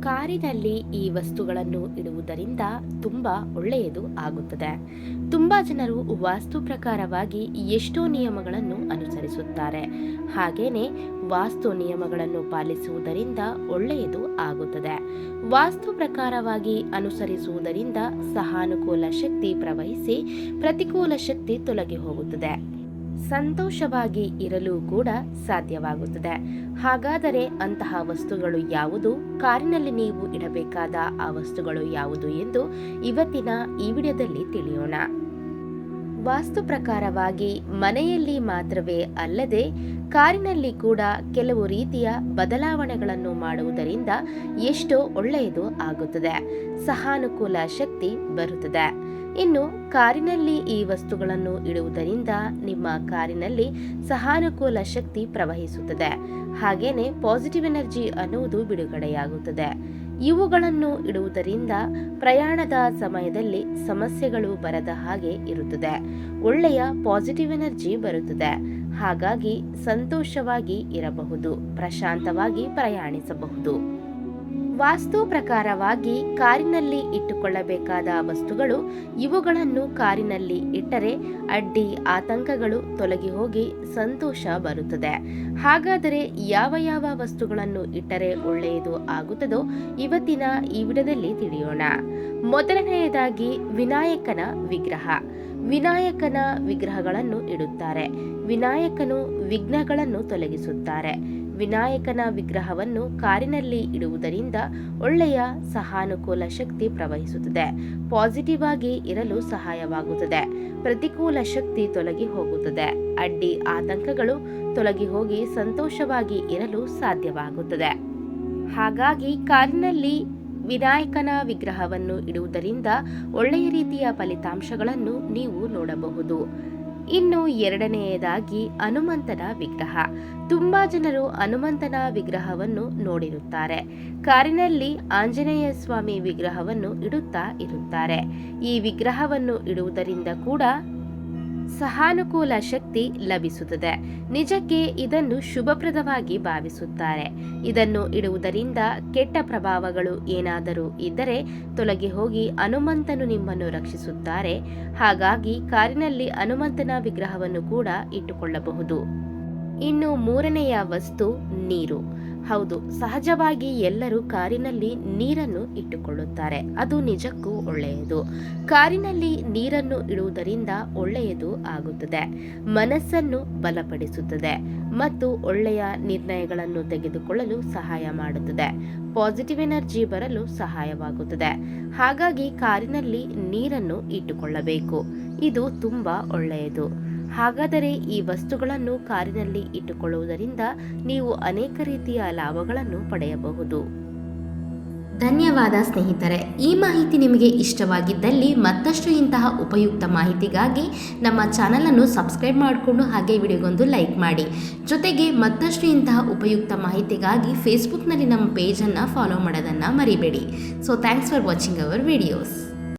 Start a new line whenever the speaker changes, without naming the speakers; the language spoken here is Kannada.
ಕಾರಿನಲ್ಲಿ ಈ ವಸ್ತುಗಳನ್ನು ಇಡುವುದರಿಂದ ತುಂಬ ಒಳ್ಳೆಯದು ಆಗುತ್ತದೆ. ತುಂಬ ಜನರು ವಾಸ್ತು ಪ್ರಕಾರವಾಗಿ ಎಷ್ಟೋ ನಿಯಮಗಳನ್ನು ಅನುಸರಿಸುತ್ತಾರೆ. ಹಾಗೇನೆ ವಾಸ್ತು ನಿಯಮಗಳನ್ನು ಪಾಲಿಸುವುದರಿಂದ ಒಳ್ಳೆಯದು ಆಗುತ್ತದೆ. ವಾಸ್ತು ಪ್ರಕಾರವಾಗಿ ಅನುಸರಿಸುವುದರಿಂದ ಸಹಾನುಕೂಲ ಶಕ್ತಿ ಪ್ರವಹಿಸಿ ಪ್ರತಿಕೂಲ ಶಕ್ತಿ ತೊಲಗಿ ಹೋಗುತ್ತದೆ. ಸಂತೋಷವಾಗಿ ಇರಲು ಕೂಡ ಸಾಧ್ಯವಾಗುತ್ತದೆ. ಹಾಗಾದರೆ ಅಂತಹ ವಸ್ತುಗಳು ಯಾವುದು? ಕಾರಿನಲ್ಲಿ ನೀವು ಇಡಬೇಕಾದ ಆ ವಸ್ತುಗಳು ಯಾವುದು ಎಂದು ಇವತ್ತಿನ ಈ ವಿಡಿಯೋದಲ್ಲಿ ತಿಳಿಯೋಣ. ವಾಸ್ತು ಪ್ರಕಾರವಾಗಿ ಮನೆಯಲ್ಲಿ ಮಾತ್ರವೇ ಅಲ್ಲದೆ ಕಾರಿನಲ್ಲಿ ಕೂಡ ಕೆಲವು ರೀತಿಯ ಬದಲಾವಣೆಗಳನ್ನು ಮಾಡುವುದರಿಂದ ಎಷ್ಟೋ ಒಳ್ಳೆಯದು ಆಗುತ್ತದೆ. ಸಹಾನುಕೂಲ ಶಕ್ತಿ ಬರುತ್ತದೆ. ಇನ್ನು ಕಾರಿನಲ್ಲಿ ಈ ವಸ್ತುಗಳನ್ನು ಇಡುವುದರಿಂದ ನಿಮ್ಮ ಕಾರಿನಲ್ಲಿ ಸಹಾನುಕೂಲ ಶಕ್ತಿ ಪ್ರವಹಿಸುತ್ತದೆ. ಹಾಗೇನೆ ಪಾಸಿಟಿವ್ ಎನರ್ಜಿ ಅನ್ನುವುದು ಬಿಡುಗಡೆಯಾಗುತ್ತದೆ. ಇವುಗಳನ್ನು ಇಡುವುದರಿಂದ ಪ್ರಯಾಣದ ಸಮಯದಲ್ಲಿ ಸಮಸ್ಯೆಗಳು ಬರದ ಹಾಗೆ ಇರುತ್ತದೆ. ಒಳ್ಳೆಯ ಪಾಸಿಟಿವ್ ಎನರ್ಜಿ ಬರುತ್ತದೆ. ಹಾಗಾಗಿ ಸಂತೋಷವಾಗಿ ಇರಬಹುದು, ಪ್ರಶಾಂತವಾಗಿ ಪ್ರಯಾಣಿಸಬಹುದು. ವಾಸ್ತು ಪ್ರಕಾರವಾಗಿ ಕಾರಿನಲ್ಲಿ ಇಟ್ಟುಕೊಳ್ಳಬೇಕಾದ ವಸ್ತುಗಳು ಇವುಗಳನ್ನು ಕಾರಿನಲ್ಲಿ ಇಟ್ಟರೆ ಅಡ್ಡಿ ಆತಂಕಗಳು ತೊಲಗಿ ಹೋಗಿ ಸಂತೋಷ ಬರುತ್ತದೆ. ಹಾಗಾದರೆ ಯಾವ ಯಾವ ವಸ್ತುಗಳನ್ನು ಇಟ್ಟರೆ ಒಳ್ಳೆಯದು ಆಗುತ್ತದೋ ಇವತ್ತಿನ ಈ ವಿಡದಲ್ಲಿ ತಿಳಿಯೋಣ. ಮೊದಲನೆಯದಾಗಿ ವಿನಾಯಕನ ವಿಗ್ರಹ. ವಿನಾಯಕನ ವಿಗ್ರಹಗಳನ್ನು ಇಡುತ್ತಾರೆ. ವಿನಾಯಕನು ವಿಘ್ನಗಳನ್ನು ತೊಲಗಿಸುತ್ತಾರೆ. ವಿನಾಯಕನ ವಿಗ್ರಹವನ್ನು ಕಾರಿನಲ್ಲಿ ಇಡುವುದರಿಂದ ಒಳ್ಳೆಯ ಸಹಾನುಕೂಲ ಶಕ್ತಿ ಪ್ರವಹಿಸುತ್ತದೆ. ಪಾಸಿಟಿವ್ ಆಗಿ ಇರಲು ಸಹಾಯವಾಗುತ್ತದೆ. ಪ್ರತಿಕೂಲ ಶಕ್ತಿ ತೊಲಗಿ ಹೋಗುತ್ತದೆ. ಅಡ್ಡಿ ಆತಂಕಗಳು ತೊಲಗಿ ಹೋಗಿ ಸಂತೋಷವಾಗಿ ಇರಲು ಸಾಧ್ಯವಾಗುತ್ತದೆ. ಹಾಗಾಗಿ ಕಾರಿನಲ್ಲಿ ವಿನಾಯಕನ ವಿಗ್ರಹವನ್ನು ಇಡುವುದರಿಂದ ಒಳ್ಳೆಯ ರೀತಿಯ ಫಲಿತಾಂಶಗಳನ್ನು ನೀವು ನೋಡಬಹುದು. ಇನ್ನು ಎರಡನೆಯದಾಗಿ ಹನುಮಂತನ ವಿಗ್ರಹ. ತುಂಬಾ ಜನರು ಹನುಮಂತನ ವಿಗ್ರಹವನ್ನು ನೋಡಿರುತ್ತಾರೆ. ಕಾರಿನಲ್ಲಿ ಆಂಜನೇಯ ಸ್ವಾಮಿ ವಿಗ್ರಹವನ್ನು ಇಡುತ್ತಾ ಇರುತ್ತಾರೆ. ಈ ವಿಗ್ರಹವನ್ನು ಇಡುವುದರಿಂದ ಕೂಡ ಸಹಾನುಕೂಲ ಶಕ್ತಿ ಲಭಿಸುತ್ತದೆ. ನಿಜಕ್ಕೆ ಇದನ್ನು ಶುಭಪ್ರದವಾಗಿ ಭಾವಿಸುತ್ತಾರೆ. ಇದನ್ನು ಇಡುವುದರಿಂದ ಕೆಟ್ಟ ಪ್ರಭಾವಗಳು ಏನಾದರೂ ಇದ್ದರೆ ತೊಲಗಿ ಹೋಗಿ ಹನುಮಂತನು ನಿಮ್ಮನ್ನು ರಕ್ಷಿಸುತ್ತಾರೆ. ಹಾಗಾಗಿ ಕಾರಿನಲ್ಲಿ ಹನುಮಂತನ ವಿಗ್ರಹವನ್ನು ಕೂಡ ಇಟ್ಟುಕೊಳ್ಳಬಹುದು. ಇನ್ನು ಮೂರನೆಯ ವಸ್ತು ನೀರು. ಹೌದು, ಸಹಜವಾಗಿ ಎಲ್ಲರೂ ಕಾರಿನಲ್ಲಿ ನೀರನ್ನು ಇಟ್ಟುಕೊಳ್ಳುತ್ತಾರೆ. ಅದು ನಿಜಕ್ಕೂ ಒಳ್ಳೆಯದು. ಕಾರಿನಲ್ಲಿ ನೀರನ್ನು ಇಡುವುದರಿಂದ ಒಳ್ಳೆಯದು ಆಗುತ್ತದೆ. ಮನಸ್ಸನ್ನು ಬಲಪಡಿಸುತ್ತದೆ ಮತ್ತು ಒಳ್ಳೆಯ ನಿರ್ಣಯಗಳನ್ನು ತೆಗೆದುಕೊಳ್ಳಲು ಸಹಾಯ ಮಾಡುತ್ತದೆ. ಪಾಸಿಟಿವ್ ಎನರ್ಜಿ ಬರಲು ಸಹಾಯವಾಗುತ್ತದೆ. ಹಾಗಾಗಿ ಕಾರಿನಲ್ಲಿ ನೀರನ್ನು ಇಟ್ಟುಕೊಳ್ಳಬೇಕು. ಇದು ತುಂಬಾ ಒಳ್ಳೆಯದು. ಹಾಗಾದರೆ ಈ ವಸ್ತುಗಳನ್ನು ಕಾರಿನಲ್ಲಿ ಇಟ್ಟುಕೊಳ್ಳುವುದರಿಂದ ನೀವು ಅನೇಕ ರೀತಿಯ ಲಾಭಗಳನ್ನು ಪಡೆಯಬಹುದು. ಧನ್ಯವಾದ ಸ್ನೇಹಿತರೆ, ಈ ಮಾಹಿತಿ ನಿಮಗೆ ಇಷ್ಟವಾಗಿದ್ದಲ್ಲಿ ಮತ್ತಷ್ಟು ಇಂತಹ ಉಪಯುಕ್ತ ಮಾಹಿತಿಗಾಗಿ ನಮ್ಮ ಚಾನಲನ್ನು ಸಬ್ಸ್ಕ್ರೈಬ್ ಮಾಡಿಕೊಂಡು ಹಾಗೆ ವಿಡಿಯೋಗೊಂದು ಲೈಕ್ ಮಾಡಿ. ಜೊತೆಗೆ ಮತ್ತಷ್ಟು ಇಂತಹ ಉಪಯುಕ್ತ ಮಾಹಿತಿಗಾಗಿ ಫೇಸ್ಬುಕ್ನಲ್ಲಿ ನಮ್ಮ ಪೇಜನ್ನು ಫಾಲೋ ಮಾಡೋದನ್ನು ಮರಿಬೇಡಿ. So thanks for watching our videos